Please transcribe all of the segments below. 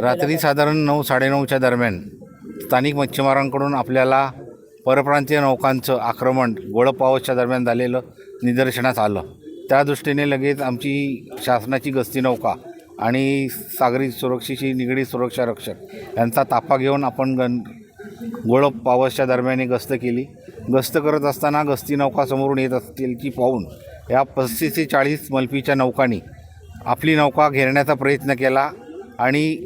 रात्री साधारण नऊ साडेनऊच्या दरम्यान स्थानिक मच्छीमारांकडून आपल्याला परप्रांतीय नौकांचं आक्रमण गोळपावसच्या दरम्यान झालेलं निदर्शनास आलं. त्या दृष्टीने लगेच आमची शासनाची गस्ती नौका आणि सागरी सुरक्षेशी निगडीत सुरक्षा रक्षक यांचा ताफा घेऊन आपण गण गोळ पावसच्या दरम्यान गस्त केली. गस्त करत असताना गस्ती नौका समोरून येत असतील की पाहून या पस्तीस ते चाळीस मल्पीच्या नौकांनी आपली नौका घेरण्याचा प्रयत्न केला आणि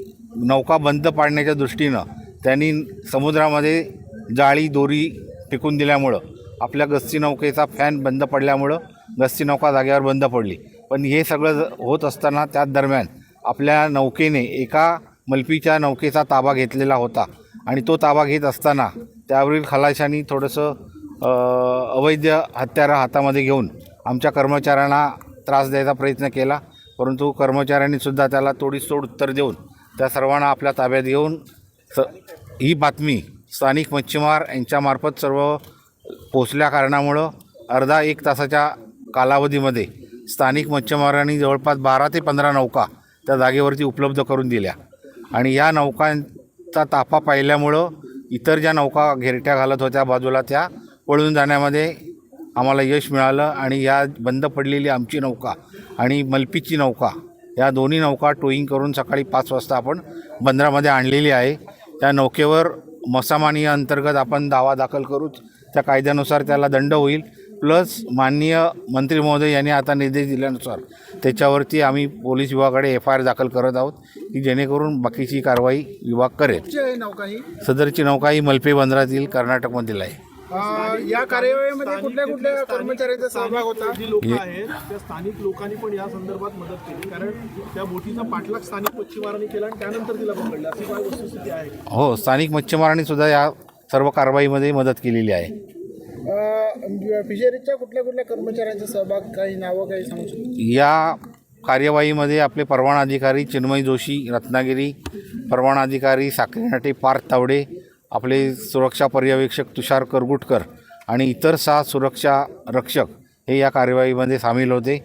नौका बंद पाडण्याच्या दृष्टीनं त्यांनी समुद्रामध्ये जाळी दोरी टिकून दिल्यामुळं आपल्या गस्ती नौकेचा फॅन बंद पडल्यामुळं गस्ती नौका जागेवर बंद पडली. पण हे सगळं ज- होत असताना त्याच दरम्यान आपल्या नौकेने एका मल्पीच्या नौकेचा ताबा घेतलेला होता आणि तो ताबा घेत असताना त्यावरील खलाशांनी थोडंसं अवैध हत्यारं हातामध्ये घेऊन आमच्या कर्मचाऱ्यांना त्रास द्यायचा प्रयत्न केला. परंतु कर्मचाऱ्यांनीसुद्धा त्याला त्याला तोडीसतोड उत्तर देऊन त्या सर्वांना आपल्या ताब्यात घेऊन स ही बातमी स्थानिक मच्छीमार यांच्यामार्फत सर्व पोचल्या कारणामुळं अर्धा एक तासाच्या कालावधीमध्ये स्थानिक मच्छीमारांनी जवळपास बारा ते पंधरा नौका त्या जागेवरती उपलब्ध करून दिल्या. आणि या नौकांचा ताफा पाहिल्यामुळं इतर ज्या नौका घेरट्या घालत होत्या बाजूला त्या पळून जाण्यामध्ये आम्हाला यश मिळालं आणि या बंद पडलेली आमची नौका आणि मल्पीची नौका या दोन्ही नौका टोईंग करून सकाळी पाच वाजता आपण बंदरामध्ये आणलेली आहे. त्या नौकेवर मसामानी अंतर्गत आपण दावा दाखल करू. त्या कायद्यानुसार त्याला दंड होईल. प्लस माननीय मंत्री महोदय यांनी आता निर्देश दिल्यानुसार त्याच्यावरती आम्ही पोलीस विभागाकडे एफ आय आर दाखल करत आहोत की जेणेकरून बाकीची कारवाई विभाग करेल. सदरची नौका ही मल्पे बंदरातील कर्नाटकमधील आहे. या कार्यवाहीमध्ये कुठल्या कुठल्या कर्मचाऱ्यांचा सहभाग होता? जी लोक आहेत. त्या स्थानिक लोकांनी पण या संदर्भात मदत केली. कारण त्या बोटीचा पाठलाग स्थानिक मच्छीमारांनी केला आणि त्यानंतर तिला पकडलं. अशी काय वस्तुस्थिती आहे? हो स्थानिक मच्छीमारांनी सुद्धा या सर्व कारवाईमध्ये मदत केलेली आहे. अं, फिशरीजच्या कुठल्या कुठल्या कर्मचाऱ्यांचा सहभाग काही नावं काही सांगू शकतो? या कार्यवाहीमध्ये आपले परवाना अधिकारी चिन्मय जोशी रत्नागिरी परवाना अधिकारी साखरेनाटे पार्थ तावडे आपले सुरक्षा पर्यवेक्षक तुषार करगुटकर आणि इतर सहा सुरक्षा रक्षक हे या कार्यवाहीमध्ये सामील होते.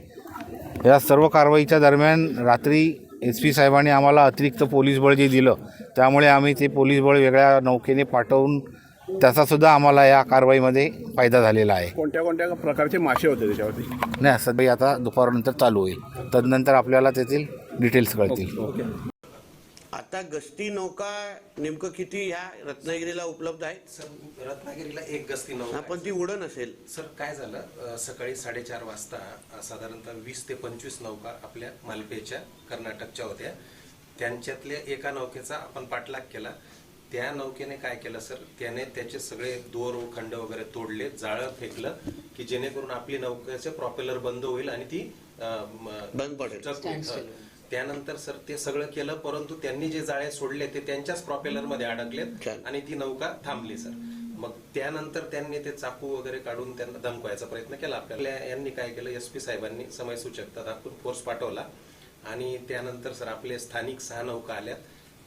या सर्व कारवाईच्या दरम्यान रात्री एस पी साहेबांनी आम्हाला अतिरिक्त पोलीस बळ जे दिलं त्यामुळे आम्ही ते पोलीस बळ वेगळ्या नौकेने पाठवून त्याचासुद्धा आम्हाला या कारवाईमध्ये फायदा झालेला आहे. कोणत्या कोणत्या प्रकारचे मासे होते त्याच्यावरती? नाही सध्या आता दुपारनंतर चालू होईल. तदनंतर आपल्याला त्यातील डिटेल्स कळतील. आता गस्ती नौका नेमकं किती ह्या रत्नागिरीला उपलब्ध आहे सर रत्नागिरीला एक गस्ती नौका हा, आहे. पण ती उडण असेल सर काय झालं? अ, सकाळी साडेचार वाजता अ, साधारणतः वीस ते पंचवीस नौका आपल्या मालपेच्या कर्नाटकच्या होत्या. त्यांच्यातल्या एका नौकेचा आपण पाठलाग केला. त्या नौकेने काय केलं सर? त्याने त्याचे सगळे दोर खंड वगैरे तोडले जाळं फेकलं की जेणेकरून आपली नौकेचे प्रॉपेलर बंद होईल आणि ती अ, म- बंद पडेल. त्यानंतर सर ते सगळं केलं परंतु त्यांनी जे जाळे सोडले ते त्यांच्याच प्रॉपेलरमध्ये अडकलेत. आणि ती नौका थांबली सर. मग त्यानंतर त्यांनी ते चाकू वगैरे काढून त्यांना धमकवायचा प्रयत्न केला आपल्याला. यांनी काय केलं एस पी साहेबांनी समय सूचकता दाखवून फोर्स पाठवला आणि त्यानंतर सर आपले स्थानिक सहा नौका आल्यात.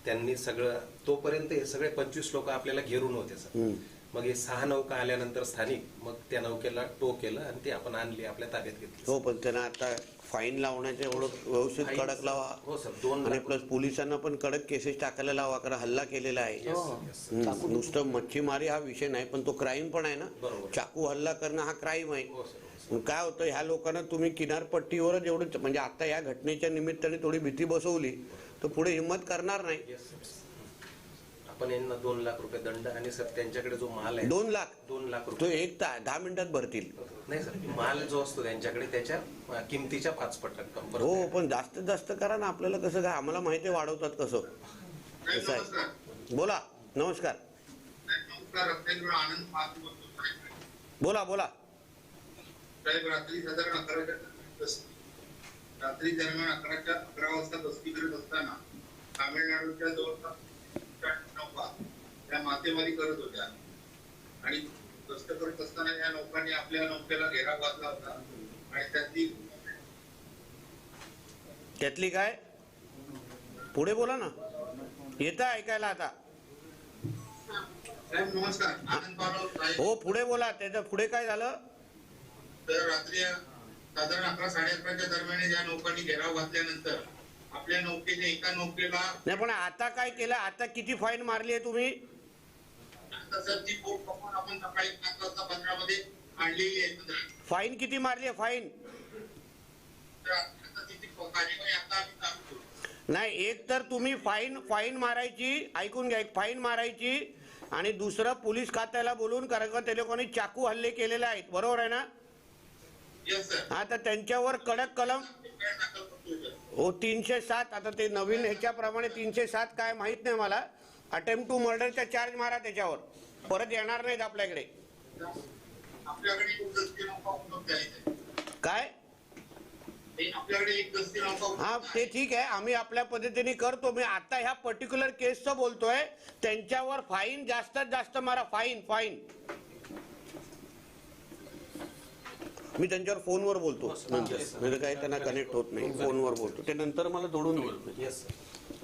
त्यांनी सगळं तोपर्यंत हे सगळे पंचवीस लोक आपल्याला घेरून होते सर. मग हे सहा नौका आल्यानंतर स्थानिक मग त्या नौकेला टो केलं आणि ती आपण आणली आपल्या ताब्यात घेतली हो पण त्यांना आता फाईन लावण्याचं एवढं व्यवस्थित कडक लावा. हो सर दोन आणि लाख प्लस पोलिसांना पण कडक केसेस टाकायला लावा कारण हल्ला केलेला आहे. हम्म. नुसतं मच्छीमारी हा विषय नाही पण तो क्राईम पण आहे ना. बरोबर. चाकू हल्ला करणं हा क्राईम आहे. हो सर काय होतं ह्या लोकांना तुम्ही किनारपट्टीवरच एवढं म्हणजे आता या घटनेच्या निमित्ताने थोडी भीती बसवली तर पुढे हिंमत करणार नाही. आपण यांना दोन लाख रुपये दंड आणि सर त्यांच्याकडे जो माल आहे दोन लाख? दोन लाख तो रुपये. एक ता दहा मिनिटात भरतील. नाही सर माल जो असतो त्यांच्याकडे त्याच्या अं, किमतीच्या पाच पट रक्कम परत हो पण जास्तीत जास्त करा ना आपल्याला कसं काय आम्हाला माहिती आहे वाढवतात कसं. कसं आहे? बोला नमस्कार. आनंद पाच बोलतो बोला बोला. साहेब रात्री साधारण अकराच्या दरम्यान रात्री दरम्यान अकराच्या अकरा वाजता बसती करत असताना तामिळनाडूच्या जवळपास त्या मासेमारी करत होत्या. आणि गस्त करत असताना या नौकांनी आपल्या नौकेला घेराव घातला होता आणि त्यातली त्यातली काय? पुढे बोला ना. येतं ऐकायला आता. साहेब नमस्कार. आनंद हो पुढे बोला. त्याच्या पुढे काय झालं? तर रात्री साधारण अकरा साडे अकराच्या दरम्यान या नौकांनी घेराव घातल्यानंतर आपल्या नौकेच्या एका नौकेला नाही पण आता काय केलं? आता किती फाईन मारली आहे तुम्ही? आता सर ती बोट पकडून आपण सकाळी पाच वाजता आणलेली आहे. फाईन किती मारली आहे? फाईन नाही एक तर तुम्ही फाईन फाईन मारायची ऐकून घ्या एक फाईन मारायची आणि दुसरं पोलीस खात्याला बोलून कारण का ते लोकांनी चाकू हल्ले केलेले आहेत. बरोबर आहे ना? येस सर हा तर त्यांच्यावर कडक कलम हो तीनशे सात. आता ते नवीन ह्याच्याप्रमाणे तीनशे सात काय माहीत नाही मला. अटेम्प्ट टू मर्डरचा चार्ज मारा त्याच्यावर. परत येणार नाहीत आपल्याकडे. काय? ते आपल्याकडे एक दस्ती नौका हा ते. ठीक आहे. आम्ही आपल्या पद्धतीने करतो. मी आता ह्या पर्टिक्युलर केसचं बोलतोय. त्यांच्यावर फाईन जास्तीत जास्त मारा. फाईन फाईन मी त्यांच्यावर फोनवर बोलतो. नंतर. नाही तर काही त्यांना कनेक्ट होत नाही. फोनवर बोलतो. ते नंतर मला जोडून देईल.